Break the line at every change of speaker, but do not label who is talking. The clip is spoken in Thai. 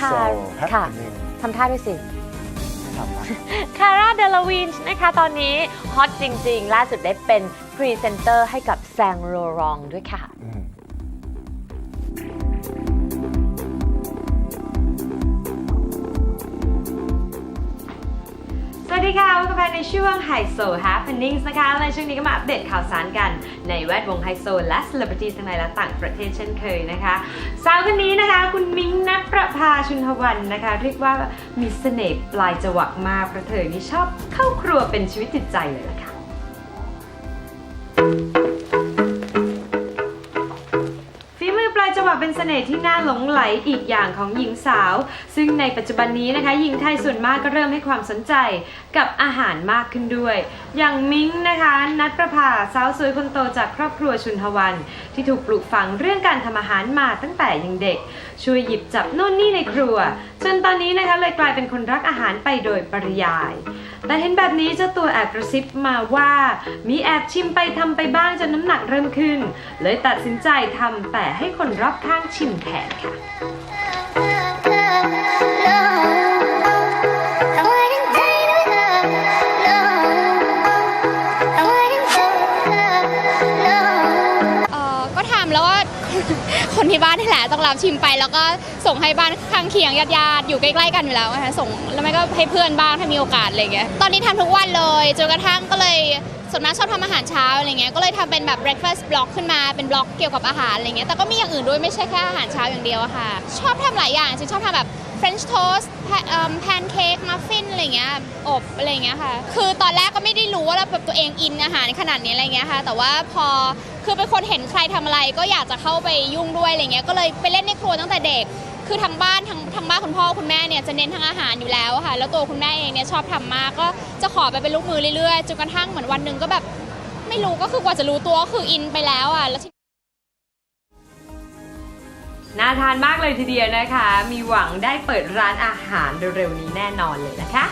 ค่ะ
โซแฮป
ค่ะ
ปี้นิ่ง
ทำท่าด้วยสิ
ทำมา
คาร่าเดลวีนนะคะ ตอนนี้ฮอตจริง ๆ ล่าสุดได้เป็นพรีเซนเตอร์ให้กับแซงโลรองด้วยค่ะ
อืม
ดีค่ะพบกับแพนในช่วงไฮโซ Happenings นะคะในช่วงนี้ก็มาอัปเดตข่าวสารกันในแวดวงไฮโซและเซเลบริตี้ทั้งในและต่างประเทศเช่นเคยนะคะ สาวคนนี้นะคะ คุณมิ้งนัทประภาชุนทวันนะคะ เรียกว่ามีเสน่ห์ปลายจวักมากเพราะเธอนี่ชอบเข้าครัวเป็นชีวิตจิตใจเลยล่ะค่ะือปลายจังหวะเป็นเสน่ห์ที่น่าหลงไหลอีกอย่างของหญิงสาว ซึ่งในปัจจุบันนี้นะคะหญิงไทยส่วนมากก็เริ่มให้ความสนใจกับอาหารมากขึ้นด้วย อย่างมิ้งนะคะนัทประภาสาวสวยคนโตจากครอบครัวชุนทวัน ที่ถูกปลูกฝังเรื่องการทำอาหารมาตั้งแต่ยังเด็ก ช่วยหยิบจับโน่นนี่ในครัว จนตอนนี้นะคะเลยกลายเป็นคนรักอาหารไปโดยปริยาย แต่เห็นแบบนี้เจ้าตัวแอบกระซิบมาว่า มีแอบชิมไปทำไปบ้างจนน้ำหนักเริ่มขึ้น เลยตัดสินใจทำแต่ให้คนรอบข้างชิมแทนค่ะ
คนที่บ้านนี่แหละต้องรับชิมไป แล้วก็ส่งให้บ้านข้างเคียงญาติๆอยู่ใกล้ๆกันอยู่แล้วนะคะส่งแล้วไม่ก็ให้เพื่อนบ้างถ้ามีโอกาสอะไรเงี้ยตอนนี้ทำทุกวันเลยจนกระทั่งก็เลย ส่วนมากชอบทำอาหารเช้าอะไรเงี้ยก็เลยทำเป็นแบบ breakfast blog ขึ้นมาเป็นบล็อกเกี่ยวกับอาหารอะไรเงี้ยแต่ก็มีอย่างอื่นด้วยไม่ใช่แค่อาหารเช้าอย่างเดียวอะค่ะ ชอบทำหลายอย่างจริงชอบทำแบบ French toast แพนเค้กมัฟฟินอะไรเงี้ยอบอะไรเงี้ยค่ะ คือตอนแรกก็ไม่ได้รู้ว่าแบบตัวเองอินอาหารขนาดนี้อะไรเงี้ยค่ะ แต่ว่าพอคือเป็นคนเห็นใครทำอะไรก็อยากจะเข้าไปยุ่งด้วยอะไรเงี้ยก็เลยไปเล่นในครัวตั้งแต่เด็ก คือทางบ้านทางทางบ้านคุณพ่อคุณแม่เนี่ยจะเน้นทางอาหารอยู่แล้วค่ะ แล้วตัวคุณแม่เองเนี่ยชอบทำมากก็จะขอไปเป็นลูกมือเรื่อยๆจนกระทั่งเหมือนวันหนึ่งก็แบบไม่รู้ก็คือกว่าจะรู้ตัวก็คืออินไปแล้วอะแล้ว
น่าทานมากเลยทีเดียวนะคะ มีหวังได้เปิดร้านอาหารเร็วๆนี้แน่นอนเลยนะคะ